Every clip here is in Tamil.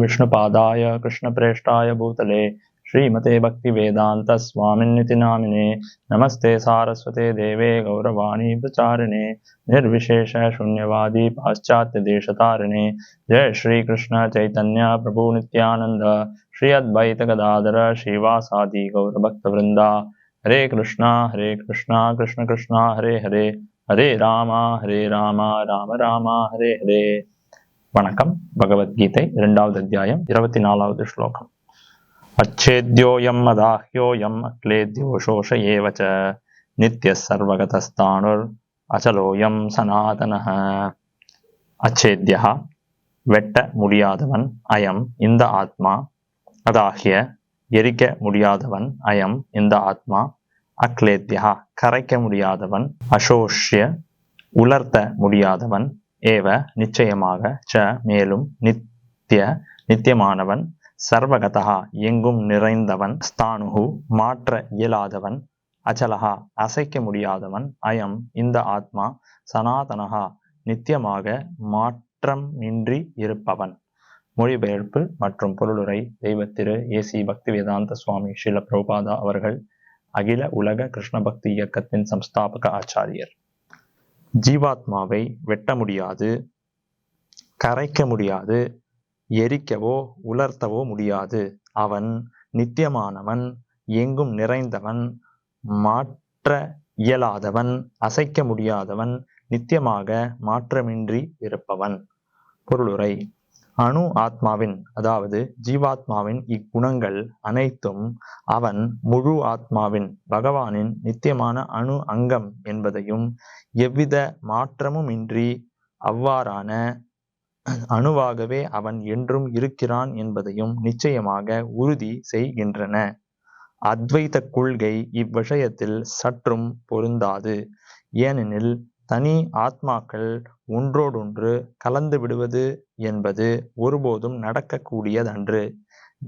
विष्णुपादाय कृष्णप्रेष्ठाय भूतले। श्रीमते भक्तिवेदान्तस्वामिन्निति नामिने नमस्ते सारस्वते देवे गौरवाणी प्रचारिणे। निर्विशेषशून्यवादी पाश्चात्यदेशतारिणे जय श्रीकृष्ण चैतन्य प्रभुनित्यानन्द श्री अद्वैतगदाधर श्रीवासादि गौरभक्तवृन्दा। हरे कृष्ण हरे कृष्ण कृष्ण कृष्ण, हरे हरे। हरे राम हरे राम राम राम, हरे हरे। வணக்கம். பகவத்கீதை இரண்டாவது அத்தியாயம் இருபத்தி நாலாவது ஸ்லோகம். அச்சேத்யோயம் அதாஹ்யோயம் அக்லேத்யோ சோஷ ஏவச்ச நித்திய சர்வகதஸ்தானுர் அச்சலோயம் சனாதன அச்சேத்யா வெட்ட முடியாதவன் அயம் இந்த ஆத்மா. அதாகிய எரிக்க முடியாதவன் அயம் இந்த ஆத்மா. அக்லேத்யா கரைக்க முடியாதவன் அசோஷ்ய உலர்த்த முடியாதவன் ஏவ நிச்சயமாக ச மேலும் நித்திய நித்தியமானவன் சர்வகதா எங்கும் நிறைந்தவன் ஸ்தானுகு மாற்ற இயலாதவன் அச்சலகா அசைக்க முடியாதவன் அயம் இந்த ஆத்மா சனாதனகா நித்தியமாக மாற்றமின்றி இருப்பவன். மொழிபெயர்ப்பு மற்றும் பொருளுரை தெய்வத்திரு ஏசி பக்தி வேதாந்த சுவாமி ஸ்ரீல பிரபாதா அவர்கள் அகில உலக கிருஷ்ண பக்தி இயக்கத்தின் சம்ஸ்தாபக ஆச்சாரியர். ஜீவாத்மாவை வெட்ட முடியாது கரைக்க முடியாது எரிக்கவோ உலர்த்தவோ முடியாது. அவன் நித்தியமானவன் எங்கும் நிறைந்தவன் மாற்ற இயலாதவன் அசைக்க முடியாதவன் நித்தியமாக மாற்றமின்றி இருப்பவன். பொருளுரை. அணு ஆத்மாவின் அதாவது ஜீவாத்மாவின் இக்குணங்கள் அனைத்தும் அவன் முழு ஆத்மாவின் பகவானின் நித்தியமான அணு அங்கம் என்பதையும் எவ்வித மாற்றமும் இன்றி அவ்வாறான அணுவாகவே அவன் என்றும் இருக்கிறான் என்பதையும் நிச்சயமாக உறுதி செய்கின்றன. அத்வைத கொள்கை இவ்விஷயத்தில் சற்றும் பொருந்தாது. ஏனெனில் தனி ஆத்மாக்கள் ஒன்றோடொன்று கலந்து விடுவது என்பது ஒருபோதும் நடக்கக்கூடியதன்று.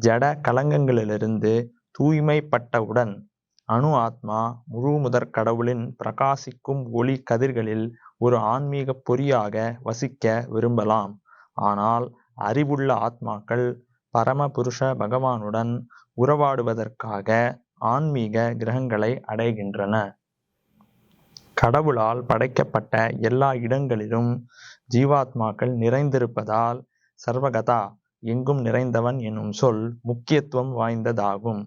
ஜட கலங்கங்களிலிருந்து தூய்மைப்பட்டவுடன் அணு ஆத்மா முழு முதற் கடவுளின் பிரகாசிக்கும் ஒளி கதிர்களில் ஒரு ஆன்மீக பொறியாக வசிக்க விரும்பலாம். ஆனால் அறிவுள்ள ஆத்மாக்கள் பரமபுருஷ பகவானுடன் உறவாடுவதற்காக ஆன்மீக கிரகங்களை அடைகின்றன. கடவுளால் படைக்கப்பட்ட எல்லா இடங்களிலும் ஜீவாத்மாக்கள் நிறைந்திருப்பதால் சர்வகதா எங்கும் நிறைந்தவன் என்னும் சொல் முக்கியத்துவம் வாய்ந்ததாகும்.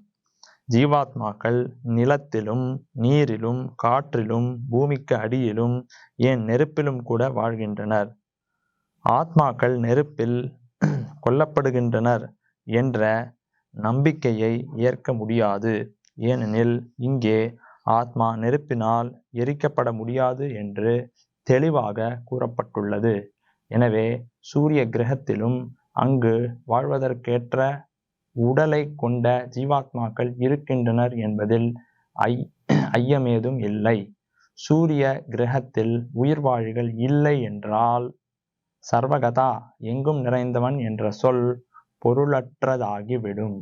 ஜீவாத்மாக்கள் நிலத்திலும் நீரிலும் காற்றிலும் பூமிக்கு அடியிலும் ஏன் நெருப்பிலும் கூட வாழ்கின்றனர். ஆத்மாக்கள் நெருப்பில் கொல்லப்படுகின்றனர் என்ற நம்பிக்கையை ஏற்க முடியாது. ஏனெனில் இங்கே ஆத்மா நெருப்பினால் எரிக்கப்பட முடியாது என்று தெளிவாக கூறப்பட்டுள்ளது. எனவே சூரிய கிரகத்திலும் அங்கு வாழ்வதற்கேற்ற உடலை கொண்ட ஜீவாத்மாக்கள் இருக்கின்றனர் என்பதில் ஐ ஐயமேதும் இல்லை. சூரிய கிரகத்தில் உயிர்வாழிகள் இல்லை என்றால் சர்வகதா எங்கும் நிறைந்தவன் என்ற சொல் பொருளற்றதாகிவிடும்.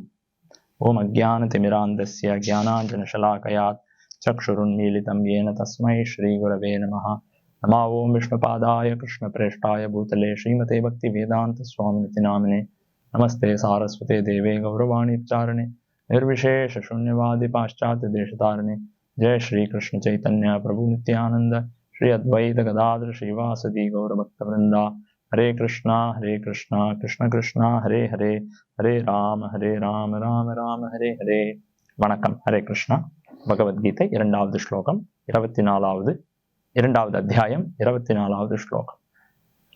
ஓம் அஜான திமிராந்தஸ்ய ஜானாஞ்சனசலாகயாத் चक्षुरुन्मीलितं येन तस्मै श्रीगुरवे नमः नमा ॐ विष्णुपादाय कृष्णप्रेष्ठाय भूतले श्रीमते भक्तिवेदान्तस्वामिनिति नामिने नमस्ते सारस्वते देवे गौरवाणी चारणे निर्विशेषशून्यवादि पाश्चात्यदेशतारिणे जय श्रीकृष्ण चैतन्य प्रभु नित्यानन्द श्री अद्वैत गदाधर श्रीवासदि गौरभक्तवृन्दा हरे कृष्णा हरे कृष्णा कृष्ण कृष्णा हरे हरे हरे राम हरे राम राम राम हरे हरे வணக்கம் ஹரே கிருஷ்ணா பகவத்கீதை இரண்டாவது ஸ்லோகம் இருபத்தி நாலாவது இரண்டாவது அத்தியாயம் இருபத்தி நாலாவது ஸ்லோகம்.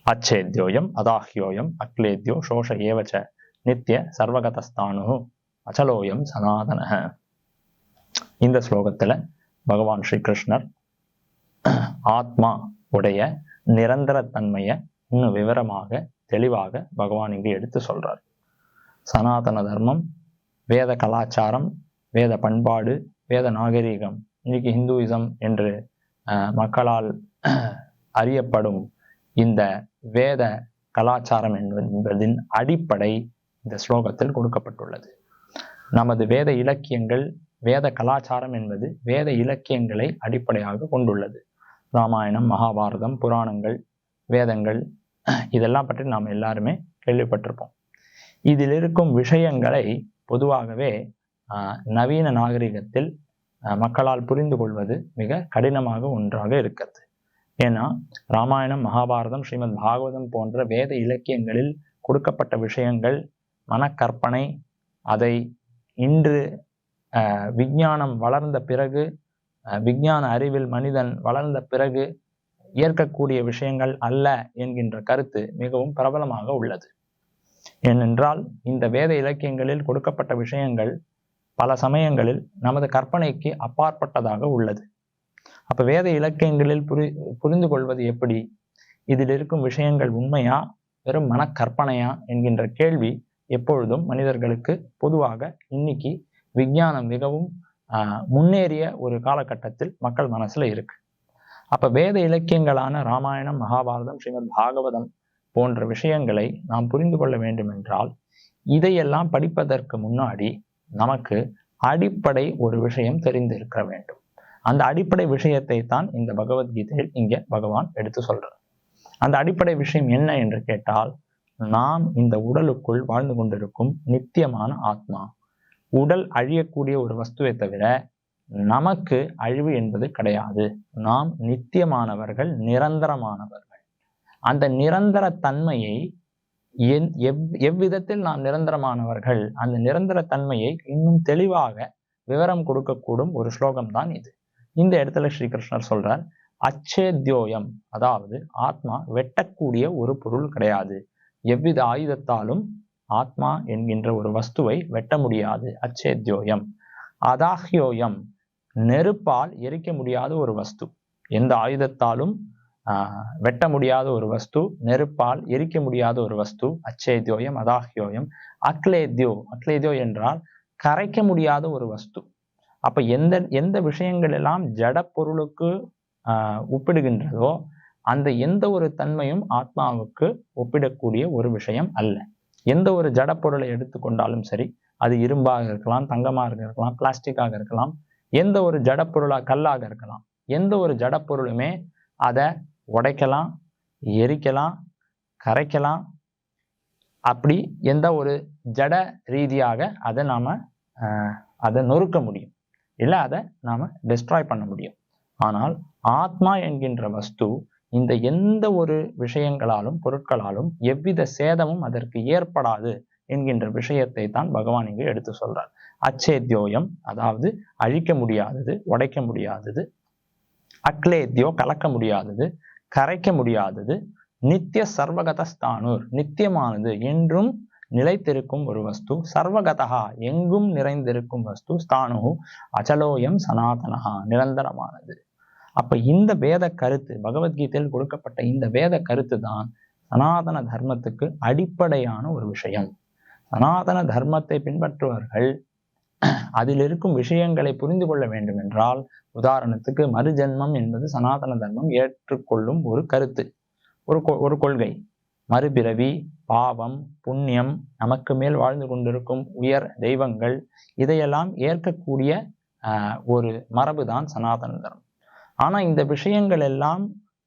அச்சேத்யோயம் அதாஹ்யோயம் அக்லேத்யோ சோஷ ஏவச்ச நித்திய சர்வகதஸ்தானு அச்சலோயம் சனாதன. இந்த ஸ்லோகத்துல பகவான் ஸ்ரீ கிருஷ்ணர் ஆத்மா உடைய நிரந்தர தன்மையை இன்னும் விவரமாக தெளிவாக பகவான் இங்கு எடுத்து சொல்றார். சனாதன தர்மம் வேத கலாச்சாரம் வேத பண்பாடு வேத நாகரீகம் இன்னைக்கு ஹிந்துவிசம் என்று மக்களால் அறியப்படும் இந்த வேத கலாச்சாரம் என்பதின் அடிப்படை இந்த ஸ்லோகத்தில் கொடுக்கப்பட்டுள்ளது. நமது வேத இலக்கியங்கள் வேத கலாச்சாரம் என்பது வேத இலக்கியங்களை அடிப்படையாக கொண்டுள்ளது. ராமாயணம் மகாபாரதம் புராணங்கள் வேதங்கள் இதெல்லாம் பற்றி நாம் எல்லாருமே கேள்விப்பட்டிருப்போம். இதில் இருக்கும் விஷயங்களை பொதுவாகவே நவீன நாகரிகத்தில் மக்களால் புரிந்து கொள்வது மிக கடினமாக ஒன்றாக இருக்கிறது. ஏன்னா ராமாயணம் மகாபாரதம் ஸ்ரீமத் பாகவதம் போன்ற வேத இலக்கியங்களில் கொடுக்கப்பட்ட விஷயங்கள் மனக்கற்பனை அதை இன்று ஆஹ், விஞ்ஞானம் வளர்ந்த பிறகு விஞ்ஞான அறிவில் மனிதன் வளர்ந்த பிறகு ஏற்கக்கூடிய விஷயங்கள் அல்ல என்கின்ற கருத்து மிகவும் பிரபலமாக உள்ளது. ஏனென்றால் இந்த வேத இலக்கியங்களில் கொடுக்கப்பட்ட விஷயங்கள் பல சமயங்களில் நமது கற்பனைக்கு அப்பாற்பட்டதாக உள்ளது. அப்ப வேத இலக்கியங்களில் புரி புரிந்து கொள்வது எப்படி? இதில் இருக்கும் விஷயங்கள் உண்மையா? வெறும் மனக்கற்பனையா? என்கின்ற கேள்வி எப்பொழுதும் மனிதர்களுக்கு பொதுவாக இன்னைக்கு விஞ்ஞானம் மிகவும் ஆஹ், முன்னேறிய ஒரு காலகட்டத்தில் மக்கள் மனசுல இருக்கு. அப்ப வேத இலக்கியங்களான ராமாயணம் மகாபாரதம் ஸ்ரீமத் பாகவதம் போன்ற விஷயங்களை நாம் புரிந்து கொள்ள வேண்டும் என்றால் இதையெல்லாம் படிப்பதற்கு முன்னாடி நமக்கு அடிப்படை ஒரு விஷயம் தெரிந்திருக்க வேண்டும். அந்த அடிப்படை விஷயத்தை தான் இந்த பகவத்கீதையில் இங்க பகவான் எடுத்து சொல்றார். அந்த அடிப்படை விஷயம் என்ன என்று கேட்டால் நாம் இந்த உடலுக்குள் வாழ்ந்து கொண்டிருக்கும் நித்தியமான ஆத்மா உடல் அழியக்கூடிய ஒரு வஸ்துவை தவிர நமக்கு அழிவு என்பது கிடையாது. நாம் நித்தியமானவர்கள் நிரந்தரமானவர்கள். அந்த நிரந்தர தன்மையை என் எவ் எவ்விதத்தில் நாம் நிரந்தரமானவர்கள் அந்த நிரந்தர தன்மையை இன்னும் தெளிவாக விவரம் கொடுக்கக்கூடும் ஒரு ஸ்லோகம் தான் இது. இந்த இடத்துல ஸ்ரீகிருஷ்ணர் சொல்றார் அச்சேத்யோயம் அதாவது ஆத்மா வெட்டக்கூடிய ஒரு பொருள் கிடையாது. எவ்வித ஆயுதத்தாலும் ஆத்மா என்கின்ற ஒரு வஸ்துவை வெட்ட முடியாது. அச்சேத்யோயம். அதாஹ்யோயம் நெருப்பால் எரிக்க முடியாத ஒரு வஸ்து. எந்த ஆயுதத்தாலும் வெட்ட முடியாத ஒரு வஸ்து நெருப்பால் எரிக்க முடியாத ஒரு வஸ்து அச்சேத்யோயம் அதாஹ்யோயம் அக்லேத்யோ அக்லேத்யோ என்றால் கரைக்க முடியாத ஒரு வஸ்து. அப்ப எந்த எந்த விஷயங்கள் எல்லாம் ஜட பொருளுக்கு ஆஹ், ஒப்பிடுகின்றதோ அந்த எந்த ஒரு தன்மையும் ஆத்மாவுக்கு ஒப்பிடக்கூடிய ஒரு விஷயம் அல்ல. எந்த ஒரு ஜட பொருளை எடுத்துக்கொண்டாலும் சரி அது இரும்பாக இருக்கலாம் தங்கமாக இருக்கலாம் பிளாஸ்டிக்காக இருக்கலாம் எந்த ஒரு ஜட பொருளா கல்லாக இருக்கலாம் எந்த ஒரு ஜட பொருளுமே அதை உடைக்கலாம் எரிக்கலாம் கரைக்கலாம். அப்படி எந்த ஒரு ஜட ரீதியாக அதை நாம அதை நொறுக்க முடியும். இல்லை அதை நாம டெஸ்ட்ராய் பண்ண முடியும். ஆனால் ஆத்மா என்கின்ற வஸ்து இந்த எந்த ஒரு விஷயங்களாலும் பொருட்களாலும் எவ்வித சேதமும் அதற்கு ஏற்படாது என்கின்ற விஷயத்தை தான் பகவான் இங்கு எடுத்து சொல்றார். அச்சேத்யோயம் அதாவது அழிக்க முடியாதது உடைக்க முடியாதது அக்லேத்யோ கலக்க முடியாதது கரைக்க முடியாதது நித்திய சர்வகதஸ்தானூர். நித்தியமானது என்றும் நிலைத்திருக்கும் ஒரு வஸ்து. சர்வகதா எங்கும் நிறைந்திருக்கும் வஸ்து. ஸ்தானு அச்சலோயம் சனாதனஹா நிரந்தரமானது. அப்ப இந்த வேத கருத்து பகவத்கீதையில் கொடுக்கப்பட்ட இந்த வேத கருத்து தான் சனாதன தர்மத்துக்கு அடிப்படையான ஒரு விஷயம். சனாதன தர்மத்தை பின்பற்றுவர்கள் அதில் இருக்கும் விஷயங்களை புரிந்து கொள்ள வேண்டும் என்றால் உதாரணத்துக்கு மறுஜென்மம் என்பது சனாதன தர்மம் ஏற்றுக்கொள்ளும் ஒரு கருத்து. ஒரு ஒரு கொள்கை. மறுபிறவி பாவம் புண்ணியம் நமக்கு மேல் வாழ்ந்து கொண்டிருக்கும் உயர் தெய்வங்கள் இதையெல்லாம் ஏற்கக்கூடிய ஆஹ், ஒரு மரபுதான் சனாதன தர்மம். ஆனா இந்த விஷயங்கள் எல்லாம்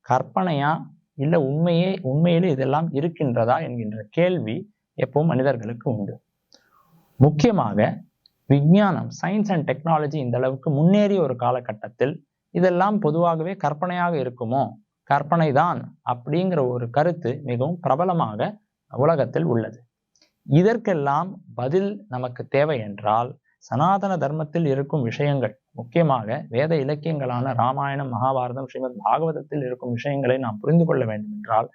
கற்பனையா இல்ல உண்மையே உண்மையிலே இதெல்லாம் இருக்கின்றதா என்கின்ற கேள்வி எப்பவும் மனிதர்களுக்கு உண்டு. முக்கியமாக விஞ்ஞானம் சயின்ஸ் அண்ட் டெக்னாலஜி இந்த அளவுக்கு முன்னேறிய ஒரு காலகட்டத்தில் இதெல்லாம் பொதுவாகவே கற்பனையாக இருக்குமோ? கற்பனை தான் அப்படிங்கிற ஒரு கருத்து மிகவும் பிரபலமாக உலகத்தில் உள்ளது. இதற்கெல்லாம் பதில் நமக்கு தேவை என்றால் சனாதன தர்மத்தில் இருக்கும் விஷயங்கள் முக்கியமாக வேத இலக்கியங்களான ராமாயணம் மகாபாரதம் ஸ்ரீமத் பாகவதத்தில் இருக்கும் விஷயங்களை நாம் புரிந்து கொள்ள வேண்டும் என்றால்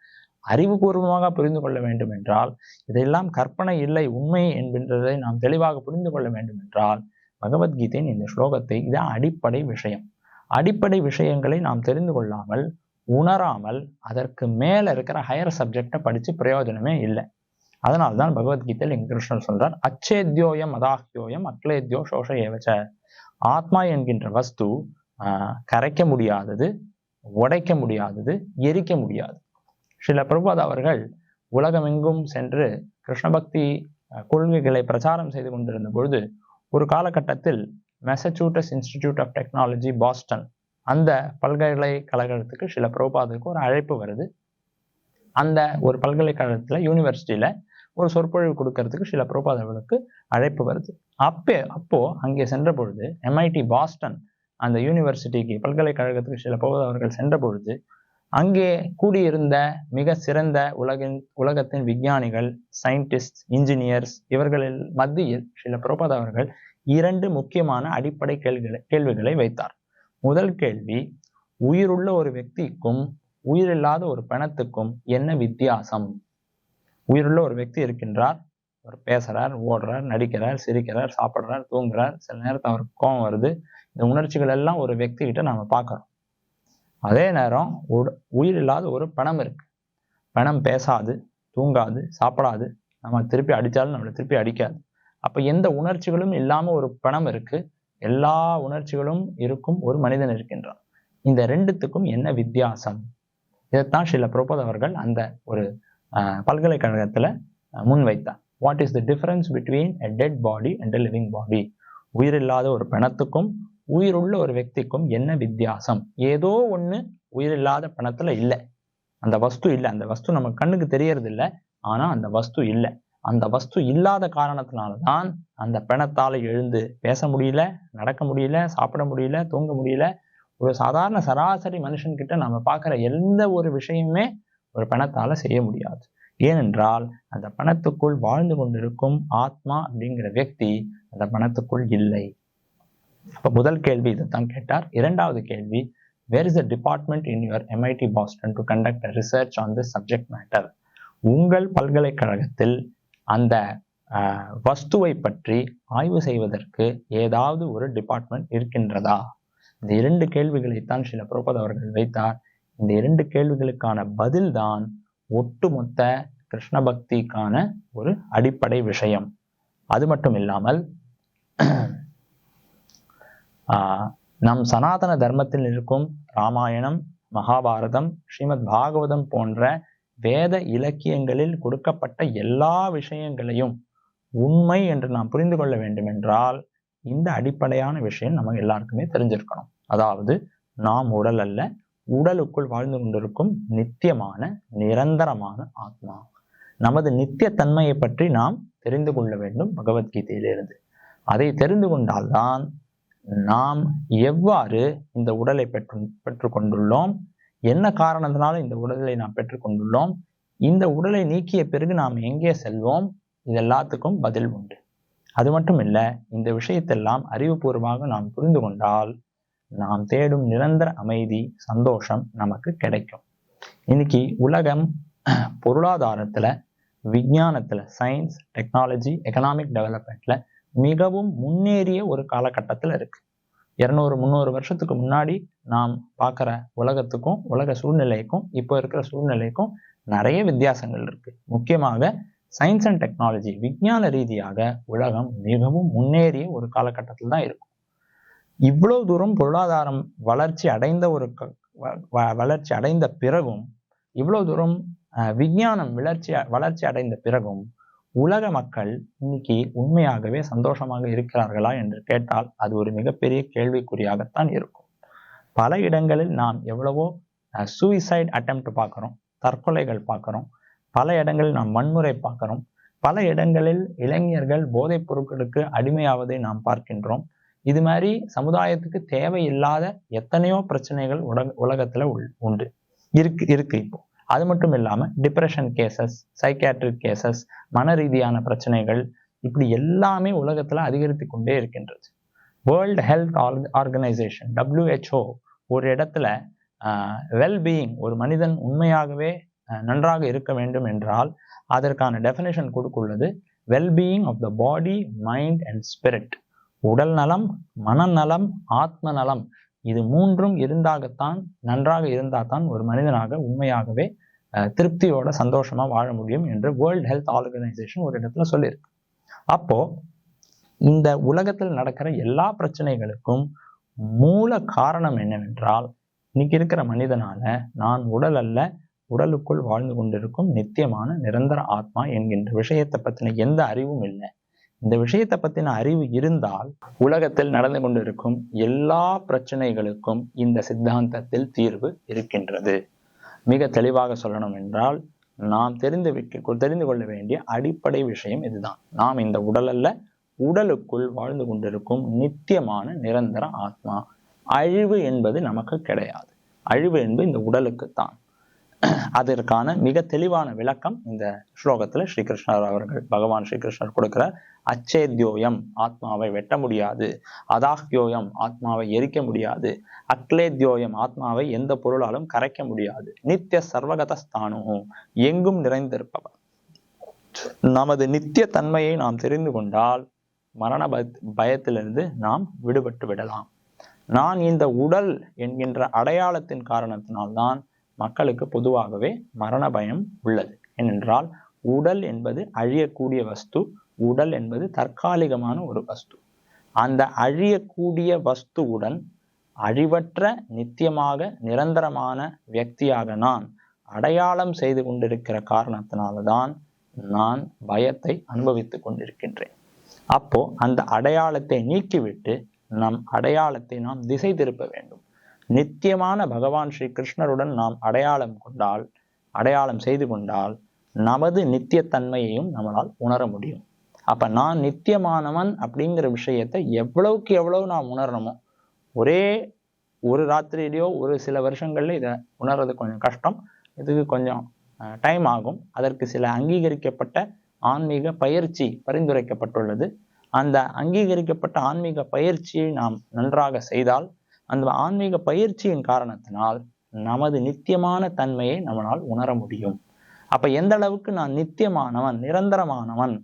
அறிவுபூர்வமாக புரிந்து கொள்ள வேண்டும் என்றால் இதெல்லாம் கற்பனை இல்லை உண்மை என்கின்றதை நாம் தெளிவாக புரிந்து கொள்ள வேண்டும் என்றால் பகவத்கீதையின் இந்த ஸ்லோகத்தை இது அடிப்படை விஷயம். அடிப்படை விஷயங்களை நாம் தெரிந்து கொள்ளாமல் உணராமல் அதற்கு மேல இருக்கிற ஹையர் சப்ஜெக்டை படிச்சு பிரயோஜனமே இல்லை. அதனால்தான் பகவத்கீதையில் இங்க கிருஷ்ணர் சொல்றார் அச்சேத்யோயம் அதாஹ்யோயம் அக்லேத்யோ சோஷ ஏவச்ச. ஆத்மா என்கின்ற வஸ்து ஆஹ், கரைக்க முடியாதது உடைக்க முடியாதது எரிக்க முடியாது. சில பிரபுபாத் அவர்கள் உலகமெங்கும் சென்று கிருஷ்ண பக்தி கொள்கைகளை பிரச்சாரம் செய்து கொண்டிருந்த பொழுது ஒரு காலகட்டத்தில் Massachusetts Institute of Technology Boston அந்த பல்கலைக்கழகத்துக்கு சில பிரபுபாதுக்கு ஒரு அழைப்பு வருது. அந்த ஒரு பல்கலைக்கழகத்துல யூனிவர்சிட்டியில ஒரு சொற்பொழிவு கொடுக்கறதுக்கு சில பிரபாதவர்களுக்கு அழைப்பு வருது. அப்போ அப்போ அங்கே சென்ற பொழுது எம்ஐடி பாஸ்டன் அந்த யூனிவர்சிட்டிக்கு பல்கலைக்கழகத்துக்கு சில பிரபாதவர்கள் சென்ற பொழுது அங்கே கூடியிருந்த மிக சிறந்த உலகின் உலகத்தின் விஞ்ஞானிகள் சயின்டிஸ்ட் இன்ஜினியர்ஸ் இவர்களில் மத்தியில் சில புரபத் அவர்கள் இரண்டு முக்கியமான அடிப்படை கேள்விகளை கேள்விகளை வைத்தார். முதல் கேள்வி உயிருள்ள ஒரு వ్యక్తిக்கும் உயிரில்லாத ஒரு பணத்துக்கும் என்ன வித்தியாசம்? உயிருள்ள ஒரு వ్యక్తి இருக்கின்றார் அவர் பேசுறார் ஓடுறார் நடிக்கிறார் சிரிக்கிறார் சாப்பிட்றார் தூங்குறார் சில நேரத்தில் அவருக்கு கோபம் வருது. இந்த உணர்ச்சிகள் எல்லாம் ஒரு వ్యక్தி கிட்ட நாம பார்க்குறோம். அதே நேரம் உட- உயிர் இல்லாத ஒரு பணம் இருக்கு. பணம் பேசாது தூங்காது சாப்பிடாது. நம்ம திருப்பி அடித்தாலும் நம்மளை திருப்பி அடிக்காது. அப்போ எந்த உணர்ச்சிகளும் இல்லாமல் ஒரு பணம் இருக்கு. எல்லா உணர்ச்சிகளும் இருக்கும் ஒரு மனிதன் இருக்கின்றான். இந்த ரெண்டுத்துக்கும் என்ன வித்தியாசம்? இதைத்தான் சில பிரபோத் அவர்கள் அந்த ஒரு பல்கலைக்கழகத்தில் முன்வைத்தார். What is the difference between a dead body and a living body உயிரில்லாத ஒரு பிணத்துக்கும் உயிருள்ள ஒரு வக்திக்கும் என்ன வித்தியாசம்? ஏதோ ஒன்று உயிரில்லாத பணத்துல இல்லை. அந்த வஸ்து இல்லை. அந்த வஸ்து நம்ம கண்ணுக்கு தெரியறது இல்லை ஆனா அந்த வஸ்து இல்லை. அந்த வஸ்து இல்லாத காரணத்தினால்தான் அந்த பிணத்தால எழுந்து பேச முடியல நடக்க முடியல சாப்பிட முடியல தூங்க முடியல. ஒரு சாதாரண சராசரி மனுஷன்கிட்ட நம்ம பார்க்குற எந்த ஒரு விஷயமுமே ஒரு பணத்தால செய்ய முடியாது. ஏனென்றால் அந்த பணத்துக்குள் வாழ்ந்து கொண்டிருக்கும் ஆத்மா அப்படிங்கிற வியக்தி அந்த பணத்துக்குள் இல்லை. அப்போ முதல் கேள்வி இதைத்தான் கேட்டார். இரண்டாவது கேள்வி where is a department in your MIT Boston to conduct research on this subject matter உங்கள் பல்கலைக்கழகத்தில் அந்த ஆஹ், வஸ்துவை பற்றி ஆய்வு செய்வதற்கு ஏதாவது ஒரு டிபார்ட்மெண்ட் இருக்கின்றதா? இந்த இரண்டு கேள்விகளைத்தான் சில புரோபத் அவர்கள் வைத்தார். இந்த இரண்டு கேள்விகளுக்கான பதில்தான் ஒட்டுமொத்த கிருஷ்ண பக்திக்கான ஒரு அடிப்படை விஷயம். அது மட்டும் இல்லாமல் நம் சனாதன தர்மத்தில் இருக்கும் ராமாயணம் மகாபாரதம் ஸ்ரீமத் பாகவதம் போன்ற வேத இலக்கியங்களில் கொடுக்கப்பட்ட எல்லா விஷயங்களையும் உண்மை என்று நாம் புரிந்து கொள்ள வேண்டுமென்றால் இந்த அடிப்படையான விஷயம் நம்ம எல்லாருக்குமே தெரிஞ்சிருக்கணும். அதாவது நாம் உடல் அல்ல உடலுக்குள் வாழ்ந்து கொண்டிருக்கும் நித்தியமான நிரந்தரமான ஆத்மா. நமது நித்திய தன்மையை பற்றி நாம் தெரிந்து கொள்ள வேண்டும் பகவத்கீதையிலிருந்து. அதை தெரிந்து கொண்டால்தான் நாம் எவ்வாறு இந்த உடலை பெற்று பெற்றுக்கொண்டுள்ளோம்? என்ன காரணத்தினால இந்த உடலை நாம் பெற்றுக்கொண்டுள்ளோம்? இந்த உடலை நீக்கிய பிறகு நாம் எங்கே செல்வோம்? இது எல்லாத்துக்கும் பதில் உண்டு. அது மட்டும் இல்லை இந்த விஷயத்தெல்லாம் அறிவுபூர்வமாக நாம் புரிந்து கொண்டால் நாம் தேடும் நிரந்தர அமைதி சந்தோஷம் நமக்கு கிடைக்கும். இன்னைக்கு உலகம் பொருளாதாரத்துல விஞ்ஞானத்துல சயின்ஸ் டெக்னாலஜி எக்கனாமிக் டெவலப்மெண்ட்ல மிகவும் முன்னேறிய ஒரு காலகட்டத்துல இருக்கு. இருநூறு முந்நூறு வருஷத்துக்கு முன்னாடி நாம் பார்க்குற உலகத்துக்கும் உலக சூழ்நிலைக்கும் இப்போ இருக்கிற சூழ்நிலைக்கும் நிறைய வித்தியாசங்கள் இருக்கு. முக்கியமாக சயின்ஸ் அண்ட் டெக்னாலஜி விஞ்ஞான ரீதியாக உலகம் மிகவும் முன்னேறிய ஒரு காலகட்டத்தில் தான் இருக்கும். இவ்வளவு தூரம் பொருளாதாரம் வளர்ச்சி அடைந்த ஒரு க- வ- வ- வளர்ச்சி அடைந்த பிறகும் இவ்வளவு தூரம் விஞ்ஞானம் வளர்ச்சி வளர்ச்சி அடைந்த பிறகும் உலக மக்கள் இன்னைக்கு உண்மையாகவே சந்தோஷமாக இருக்கிறார்களா என்று கேட்டால் அது ஒரு மிகப்பெரிய கேள்விக்குறியாகத்தான் இருக்கும். பல இடங்களில் நாம் எவ்வளவோ சூசைட் அட்டெம்ப்ட் பார்க்குறோம் தற்கொலைகள் பார்க்குறோம் பல இடங்களில் நாம் வன்முறை பார்க்குறோம் பல இடங்களில் இளைஞர்கள் போதைப் பொருட்களுக்கு அடிமையாவதை நாம் பார்க்கின்றோம். இது மாதிரி சமுதாயத்துக்கு தேவையில்லாத எத்தனையோ பிரச்சனைகள் உலக உலகத்தில் உள் உண்டு. இருக்கு இருக்கு இப்போ. அது மட்டும் இல்லாமல் டிப்ரெஷன் கேசஸ் சைக்கியாட்ரிக் கேசஸ் மன ரீதியான பிரச்சனைகள் இப்படி எல்லாமே உலகத்தில் அதிகரித்து கொண்டே இருக்கின்றது. வேர்ல்ட் ஹெல்த் ஆர்கனைசேஷன் டபிள்யூஹெச்ஓ ஒரு இடத்துல வெல்பீயிங் ஒரு மனிதன் உண்மையாகவே நன்றாக இருக்க வேண்டும் என்றால் அதற்கான definition கொடுக்குள்ளது wellbeing of the body mind and spirit உடல் நலம் மனநலம் ஆத்ம நலம் இது மூன்றும் இருந்தாகத்தான் நன்றாக இருந்தால் தான் ஒரு மனிதனாக உண்மையாகவே திருப்தியோட சந்தோஷமா வாழ முடியும் என்று வேர்ல்ட் ஹெல்த் ஆர்கனைசேஷன் ஒரு இடத்துல சொல்லியிருக்கு. அப்போ இந்த உலகத்தில் நடக்கிற எல்லா பிரச்சனைகளுக்கும் மூல காரணம் என்னவென்றால் இன்னைக்கு இருக்கிற மனிதனால நான் உடல் அல்ல உடலுக்குள் வாழ்ந்து கொண்டிருக்கும் நித்தியமான நிரந்தர ஆத்மா என்கின்ற விஷயத்தை பத்தின எந்த அறிவும் இல்லை. இந்த விஷயத்தை பத்தின அறிவு இருந்தால் உலகத்தில் நடந்து கொண்டிருக்கும் எல்லா பிரச்சனைகளுக்கும் இந்த சித்தாந்தத்தில் தீர்வு இருக்கின்றது. மிக தெளிவாக சொல்லணும் என்றால் நாம் தெரிந்து வைக்க தெரிந்து கொள்ள வேண்டிய அடிப்படை விஷயம் இதுதான். நாம் இந்த உடல் அல்ல உடலுக்குள் வாழ்ந்து கொண்டிருக்கும் நித்தியமான நிரந்தர ஆத்மா. அழிவு என்பது நமக்கு கிடையாது. அழிவு என்பது இந்த உடலுக்குத்தான். அதற்கான மிக தெளிவான விளக்கம் இந்த ஸ்லோகத்துல ஸ்ரீகிருஷ்ணர் அவர்கள் பகவான் ஸ்ரீகிருஷ்ணர் கொடுக்கிறார் அச்சேத்யோயம் ஆத்மாவை வெட்ட முடியாது. அதாஹ்யோயம் ஆத்மாவை எரிக்க முடியாது. அக்லேத்யோயம் ஆத்மாவை எந்த பொருளாலும் கரைக்க முடியாது. நித்திய சர்வகத எங்கும் நிறைந்திருப்பவர். நமது நித்திய தன்மையை நாம் தெரிந்து கொண்டால் மரண பய பயத்திலிருந்து நாம் விடுபட்டு விடலாம். நான் இந்த உடல் என்கின்ற அடையாளத்தின் காரணத்தினால்தான் மக்களுக்கு பொதுவாகவே மரண பயம் உள்ளது. ஏனென்றால் உடல் என்பது அழியக்கூடிய வஸ்து உடல் என்பது தற்காலிகமான ஒரு வஸ்து. அந்த அழியக்கூடிய வஸ்துவுடன் அழிவற்ற நித்தியமாக நிரந்தரமான வியக்தியாக நான் அடையாளம் செய்து கொண்டிருக்கிற காரணத்தினால்தான் நான் பயத்தை அனுபவித்துக் கொண்டிருக்கின்றேன். அப்போ அந்த அடையாளத்தை நீக்கிவிட்டு நம் அடையாளத்தை நாம் திசை திருப்ப வேண்டும். நித்தியமான பகவான் ஸ்ரீ கிருஷ்ணருடன் நாம் அடையாளம் கொண்டால் அடையாளம் செய்து கொண்டால் நமது நித்தியத்தன்மையையும் நம்மளால் உணர முடியும். அப்ப நான் நித்தியமானவன் அப்படிங்கிற விஷயத்தை எவ்வளவுக்கு எவ்வளவு நாம் உணரணுமோ ஒரே ஒரு ராத்திரியிலையோ ஒரு சில வருஷங்கள்ல இதை உணர்றது கொஞ்சம் கஷ்டம். இதுக்கு கொஞ்சம் டைம் ஆகும். அதற்கு சில அங்கீகரிக்கப்பட்ட ஆன்மீக பயிற்சி பரிந்துரைக்கப்பட்டுள்ளது. அந்த அங்கீகரிக்கப்பட்ட ஆன்மீக பயிற்சியை நாம் நன்றாக செய்தால் அந்த ஆன்மீக பயிற்சியின் காரணத்தினால் நமது நித்தியமான தன்மையை நம்மளால் உணர முடியும். அப்ப எந்த அளவுக்கு நான் நித்தியமானவன் நிரந்தரமானவன்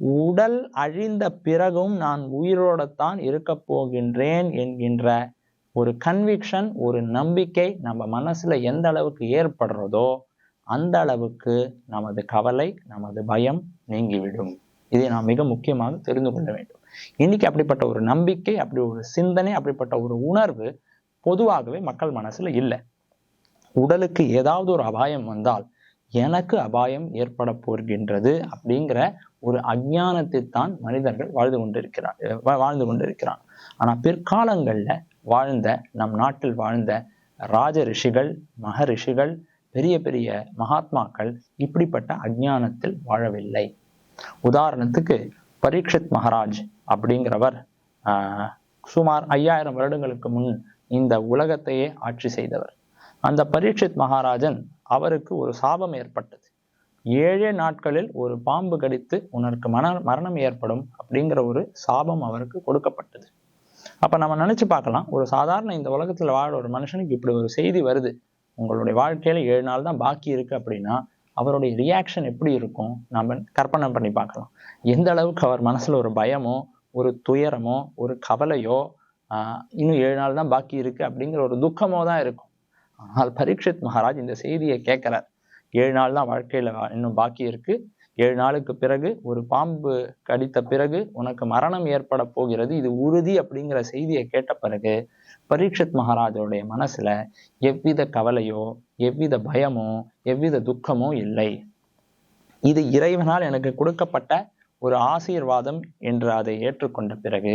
உடல் அழிந்த பிறகும் நான் உயிரோடத்தான் இருக்க போகின்றேன் என்கின்ற ஒரு கன்விக்ஷன் ஒரு நம்பிக்கை நம்ம மனசுல எந்த அளவுக்கு ஏற்படுறதோ அந்த அளவுக்கு நமது கவலை நமது பயம் நீங்கிவிடும். இதை நாம் மிக முக்கியமாக தெரிந்து கொள்ள வேண்டும். இன்னைக்கு அப்படிப்பட்ட ஒரு நம்பிக்கை அப்படி ஒரு சிந்தனை அப்படிப்பட்ட ஒரு உணர்வு பொதுவாகவே மக்கள் மனசுல இல்லை. உடலுக்கு ஏதாவது ஒரு அபாயம் வந்தால் எனக்கு அபாயம் ஏற்பட போகின்றது அப்படிங்கிற ஒரு அஜானத்தை தான் மனிதர்கள் வாழ்ந்து கொண்டிருக்கிறார் வாழ்ந்து கொண்டிருக்கிறான் ஆனா பிற்காலங்கள்ல வாழ்ந்த நம் நாட்டில் வாழ்ந்த ராஜ ரிஷிகள் மகரிஷிகள் பெரிய பெரிய மகாத்மாக்கள் இப்படிப்பட்ட அஜானத்தில் வாழவில்லை. உதாரணத்துக்கு பரீட்சித் மகாராஜ் அப்படிங்கிறவர் ஆஹ் சுமார் ஐயாயிரம் வருடங்களுக்கு முன் இந்த உலகத்தையே ஆட்சி செய்தவர். அந்த பரீட்சித் மகாராஜன் அவருக்கு ஒரு சாபம் ஏற்பட்டது. ஏழே நாட்களில் ஒரு பாம்பு கடித்து உனக்கு மன மரணம் ஏற்படும் அப்படிங்கிற ஒரு சாபம் அவருக்கு கொடுக்கப்பட்டது. அப்ப நம்ம நினைச்சு பார்க்கலாம் ஒரு சாதாரண இந்த உலகத்துல வாழ ஒரு மனுஷனுக்கு இப்படி ஒரு செய்தி வருது. உங்களுடைய வாழ்க்கையில ஏழு நாள் தான் பாக்கி இருக்கு அப்படின்னா அவருடைய ரியாக்ஷன் எப்படி இருக்கும்? நாம் கற்பனை பண்ணி பார்க்கலாம். எந்த அளவுக்கு அவர் மனசில் ஒரு பயமோ ஒரு துயரமோ ஒரு கவலையோ இன்னும் ஏழு நாள் தான் பாக்கி இருக்குது அப்படிங்கிற ஒரு துக்கமோ தான் இருக்கும். ஆனால் பரீட்சித் மகாராஜ் இந்த செய்தியை கேட்குறார். ஏழு நாள் தான் வாழ்க்கையில் இன்னும் பாக்கி இருக்குது ஏழு நாளுக்கு பிறகு ஒரு பாம்பு கடித்த பிறகு உனக்கு மரணம் ஏற்பட போகிறது. இது உறுதி அப்படிங்கிற செய்தியை கேட்ட பிறகு பரீட்சித் மகாராஜருடைய மனசுல எவ்வித கவலையோ எவ்வித பயமோ எவ்வித துக்கமோ இல்லை. இது இறைவனால் எனக்கு கொடுக்கப்பட்ட ஒரு ஆசீர்வாதம் என்று அதை ஏற்றுக்கொண்ட பிறகு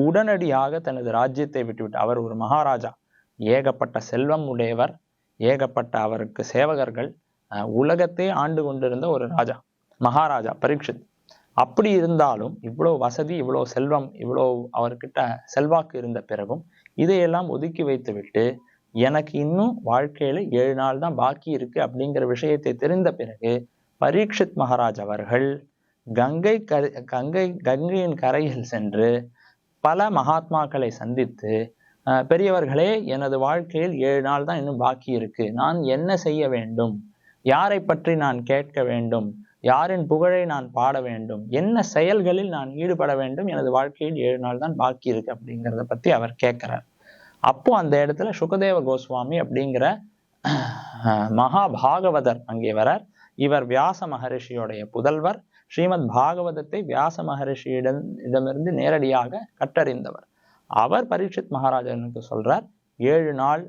உடனடியாக தனது ராஜ்யத்தை விட்டுவிட்டு அவர் ஒரு மகாராஜா. ஏகப்பட்ட செல்வம் உடையவர் ஏகப்பட்ட அவருக்கு சேவகர்கள் உலகத்தை ஆண்டு கொண்டிருந்த ஒரு ராஜா மகாராஜா பரீட்சித். அப்படி இருந்தாலும் இவ்வளவு வசதி இவ்வளவு செல்வம் இவ்வளோ அவர்கிட்ட செல்வாக்கு இருந்த பிறகும் இதையெல்லாம் ஒதுக்கி வைத்துவிட்டு எனக்கு இன்னும் வாழ்க்கையில ஏழு நாள் தான் பாக்கி இருக்கு அப்படிங்கிற விஷயத்தை தெரிந்த பிறகு பரீட்சித் மகாராஜ் அவர்கள் கங்கை கரை கங்கை கங்கையின் கரையில் சென்று பல மகாத்மாக்களை சந்தித்து பெரியவர்களே எனது வாழ்க்கையில் ஏழு நாள் தான் இன்னும் பாக்கி இருக்கு. நான் என்ன செய்ய வேண்டும்? யாரை பற்றி நான் கேட்க வேண்டும்? யாரின் புகழை நான் பாட வேண்டும்? என்ன செயல்களில் நான் ஈடுபட வேண்டும்? எனது வாழ்க்கையில் ஏழு நாள் தான் பாக்கி இருக்கு அப்படிங்கிறத பத்தி அவர் கேட்கிறார். அப்போ அந்த இடத்துல சுகதேவ கோஸ்வாமி அப்படிங்கிற மகாபாகவதர் அங்கே வரார். இவர் வியாச மகரிஷியோடைய புதல்வர். ஸ்ரீமத் பாகவதத்தை வியாச மகரிஷியிடம் இடமிருந்து நேரடியாக கற்றறிந்தவர். அவர் பரீட்சித் மகாராஜனுக்கு சொல்றார் ஏழு நாள்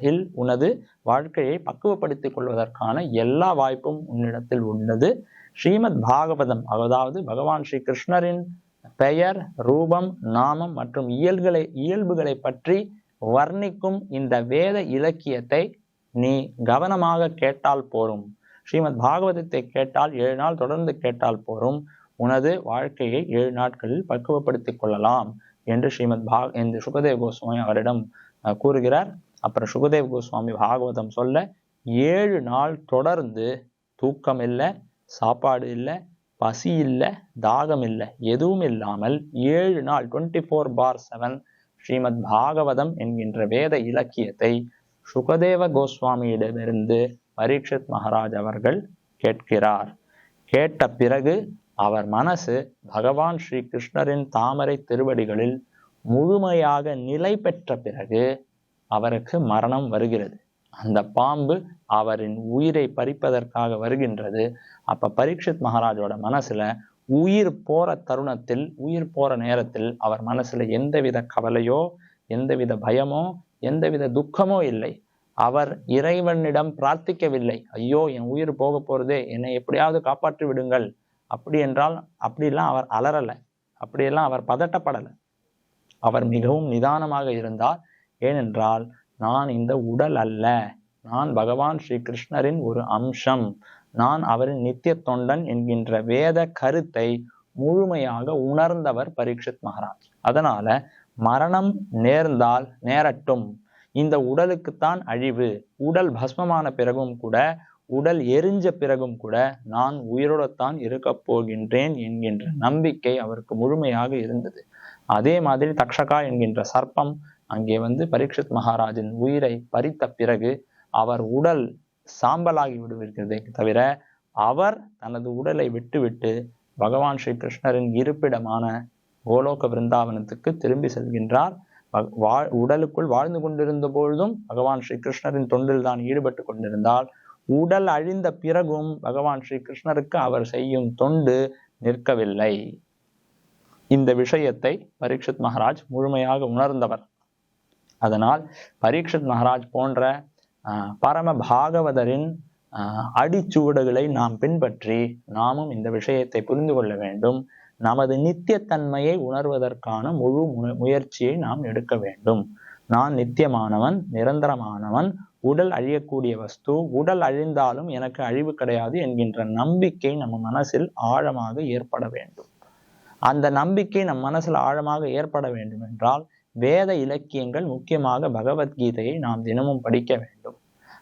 இல் உனது வாழ்க்கையை பக்குவப்படுத்திக் கொள்வதற்கான எல்லா வாய்ப்பும் உன்னிடத்தில் உள்ளது ஸ்ரீமத் பாகவதம் அதாவது பகவான் ஸ்ரீ கிருஷ்ணரின் பெயர் ரூபம் நாமம் மற்றும் இயல்களை இயல்புகளை பற்றி வர்ணிக்கும் இந்த வேத இலக்கியத்தை நீ கவனமாக கேட்டால் போரும். ஸ்ரீமத் பாகவதத்தை கேட்டால் ஏழு நாள் தொடர்ந்து கேட்டால் போரும். உனது வாழ்க்கையை ஏழு நாட்களில் பக்குவப்படுத்திக் கொள்ளலாம் என்று ஸ்ரீமத் பாக் என்று சுகதேவ் கோஸ்வாமி அவரிடம் கூறுகிறார். அப்புறம் சுகதேவ் கோஸ்வாமி பாகவதம் சொல்ல ஏழு நாள் தொடர்ந்து தூக்கம் இல்லை சாப்பாடு இல்லை பசி இல்லை தாகம் இல்லை எதுவும் இல்லாமல் ஏழு நாள் twenty four by seven Srimad Bhagavatam என்கின்ற வேத இலக்கியத்தை சுகதேவ கோஸ்வாமியிடமிருந்து பரீட்சித் மகாராஜ் அவர்கள் கேட்கிறார். கேட்ட பிறகு அவர் மனசு பகவான் ஸ்ரீ கிருஷ்ணரின் தாமரை திருவடிகளில் முழுமையாக நிலை பெற்ற பிறகு அவருக்கு மரணம் வருகிறது. அந்த பாம்பு அவரின் உயிரை பறிப்பதற்காக வருகின்றது. அப்ப பரீட்சித் மகாராஜோட மனசுல உயிர் போற தருணத்தில் உயிர் போற நேரத்தில் அவர் மனசுல எந்தவித கவலையோ எந்தவித பயமோ எந்தவித துக்கமோ இல்லை. அவர் இறைவனிடம் பிரார்த்திக்கவில்லை. ஐயோ என் உயிர் போக போறதே என்னை எப்படியாவது காப்பாற்றி விடுங்கள். அப்படி என்றால் அப்படிலாம் அவர் அலறலை. அப்படியெல்லாம் அவர் பதட்டப்படலை. அவர் மிகவும் நிதானமாக இருந்தார். ஏனென்றால் நான் இந்த உடல் அல்ல. நான் பகவான் ஸ்ரீ கிருஷ்ணரின் ஒரு அம்சம். நான் அவரின் நித்திய தொண்டன் என்கின்ற வேத கருத்தை முழுமையாக உணர்ந்தவர் பரீட்சித் மகாராஜ். அதனால மரணம் நேர்ந்தால் நேரட்டும். இந்த உடலுக்குத்தான் அழிவு. உடல் பஸ்மமான பிறகும் கூட உடல் எரிஞ்ச பிறகும் கூட நான் உயிரோடத்தான் இருக்கப் போகின்றேன் என்கின்ற நம்பிக்கை அவருக்கு முழுமையாக இருந்தது. அதே மாதிரி தக்ஷகா என்கின்ற சர்ப்பம் அங்கே வந்து பரீட்சித் மகாராஜின் உயிரை பறித்த பிறகு அவர் உடல் சாம்பலாகி விடுவிருக்கிறதே தவிர அவர் தனது உடலை விட்டுவிட்டு பகவான் ஸ்ரீ கிருஷ்ணரின் இருப்பிடமான கோலோக விருந்தாவனத்துக்கு திரும்பி செல்கின்றார். வாழ் உடலுக்குள் வாழ்ந்து கொண்டிருந்த பொழுதும் பகவான் ஸ்ரீ கிருஷ்ணரின் தொண்டில் தான் ஈடுபட்டு கொண்டிருந்தால் உடல் அழிந்த பிறகும் பகவான் ஸ்ரீ கிருஷ்ணருக்கு அவர் செய்யும் தொண்டு நிற்கவில்லை. இந்த விஷயத்தை பரீட்சித் மகாராஜ் முழுமையாக உணர்ந்தவர். அதனால் பரீட்சித் மகாராஜ் போன்ற ஆஹ், பரம பாகவதரின் ஆஹ், அடிச்சுவடுகளை நாம் பின்பற்றி நாமும் இந்த விஷயத்தை புரிந்து கொள்ள வேண்டும். நமது நித்தியத்தன்மையை உணர்வதற்கான முழு மு- முயற்சியை நாம் எடுக்க வேண்டும். நான் நித்தியமானவன் நிரந்தரமானவன் உடல் அழியக்கூடிய வஸ்து உடல் அழிந்தாலும் எனக்கு அழிவு கிடையாது என்கின்ற நம்பிக்கை நம்ம மனசில் ஆழமாக ஏற்பட வேண்டும். அந்த நம்பிக்கை நம் மனசில் ஆழமாக ஏற்பட வேண்டும் என்றால் வேத இலக்கியங்கள் முக்கியமாக பகவத்கீதையை நாம் தினமும் படிக்க வேண்டும்.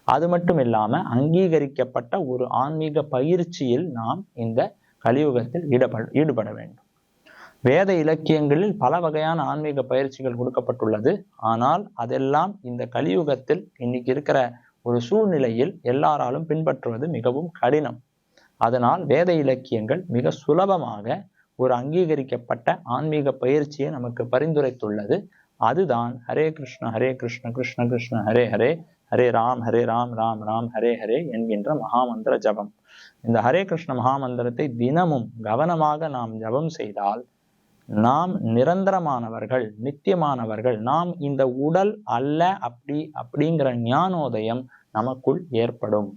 அது மட்டும் இல்லாம அங்கீகரிக்கப்பட்ட ஒரு ஆன்மீக பயிற்சியில் நாம் இந்த கலியுகத்தில் ஈடுபட ஈடுபட வேண்டும். வேத இலக்கியங்களில் பல வகையான ஆன்மீக பயிற்சிகள் கொடுக்கப்பட்டுள்ளது. ஆனால் அதெல்லாம் இந்த கலியுகத்தில் இன்னைக்கு இருக்கிற ஒரு சூழ்நிலையில் எல்லாராலும் பின்பற்றுவது மிகவும் கடினம். அதனால் வேத இலக்கியங்கள் மிக சுலபமாக ஒரு அங்கீகரிக்கப்பட்ட ஆன்மீக பயிற்சியை நமக்கு பரிந்துரைத்துள்ளது. அதுதான் ஹரே கிருஷ்ண ஹரே கிருஷ்ண கிருஷ்ண கிருஷ்ண ஹரே ஹரே ஹரே ராம் ஹரே ராம் ராம் ராம் ஹரே ஹரே என்கின்ற மகாமந்திர ஜபம். இந்த ஹரே கிருஷ்ண மகாமந்திரத்தை தினமும் கவனமாக நாம் ஜபம் செய்தால் நாம் நிரந்தரமானவர்கள் நித்தியமானவர்கள் நாம் இந்த உடல் அல்ல அப்படி அப்படிங்கிற ஞானோதயம் நமக்குள் ஏற்படும்.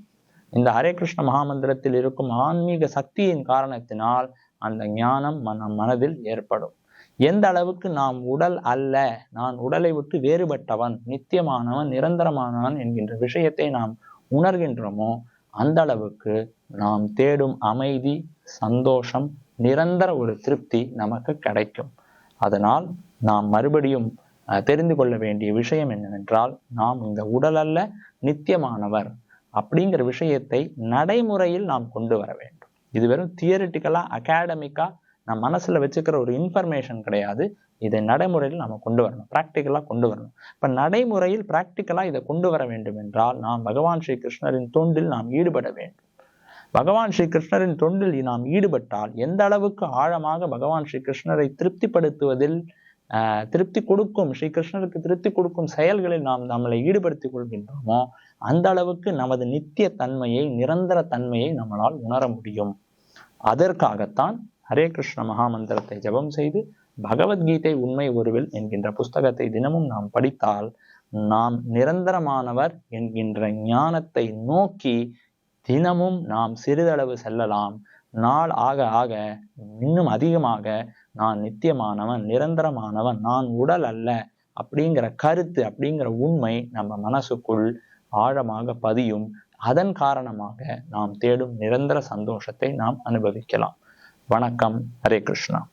இந்த ஹரே கிருஷ்ண மகாமந்திரத்தில் இருக்கும் ஆன்மீக சக்தியின் காரணத்தினால் அந்த ஞானம் நம் மனதில் ஏற்படும். எந்த அளவுக்கு நாம் உடல் அல்ல நான் உடலை விட்டு வேறுபட்டவன் நித்தியமானவன் நிரந்தரமானவன் என்கின்ற விஷயத்தை நாம் உணர்கின்றோமோ அந்த அளவுக்கு நாம் தேடும் அமைதி சந்தோஷம் நிரந்தர ஒரு திருப்தி நமக்கு கிடைக்கும். அதனால் நாம் மறுபடியும் தெரிந்து கொள்ள வேண்டிய விஷயம் என்னவென்றால் நாம் இந்த உடல் அல்ல நித்தியமானவர் அப்படிங்கிற விஷயத்தை நடைமுறையில் நாம் கொண்டு வர வேண்டும். இது வெறும் தியரிட்டிக்கலா அகாடமிக்கா நம் மனசில் வச்சுக்கிற ஒரு இன்ஃபர்மேஷன் கிடையாது. இதை நடைமுறையில் நம்ம கொண்டு வரணும். ப்ராக்டிக்கலாக கொண்டு வரணும். இப்போ நடைமுறையில் ப்ராக்டிக்கலாக இதை கொண்டு வர வேண்டும் என்றால் நாம் பகவான் ஸ்ரீ கிருஷ்ணரின் தொண்டில் நாம் ஈடுபட வேண்டும். பகவான் ஸ்ரீ கிருஷ்ணரின் தொண்டில் நாம் ஈடுபட்டால் எந்த அளவுக்கு ஆழமாக பகவான் ஸ்ரீ கிருஷ்ணரை திருப்திப்படுத்துவதில் திருப்தி கொடுக்கும் ஸ்ரீ கிருஷ்ணருக்கு திருப்தி கொடுக்கும் செயல்களில் நாம் நம்மளை ஈடுபடுத்திக் கொள்கின்றோமோ அந்த அளவுக்கு நமது நித்திய தன்மையை நிரந்தர தன்மையை நம்மளால் உணர முடியும். அதற்காகத்தான் ஹரே கிருஷ்ண மகாமந்திரத்தை ஜெபம் செய்து பகவத்கீதை உண்மை ஒருவில் என்கின்ற புஸ்தகத்தை தினமும் நாம் படித்தால் நாம் நிரந்தரமானவர் என்கின்ற ஞானத்தை நோக்கி தினமும் நாம் சிறிதளவு செல்லலாம். நாள் ஆக ஆக இன்னும் அதிகமாக நான் நித்தியமானவன் நிரந்தரமானவன் நான் உடல் அல்ல அப்படிங்கிற கருத்து அப்படிங்கிற உண்மை நம்ம மனசுக்குள் ஆழமாக பதியும். அதன் காரணமாக நாம் தேடும் நிரந்தர சந்தோஷத்தை நாம் அனுபவிக்கலாம். வணக்கம். ஹரே கிருஷ்ணா.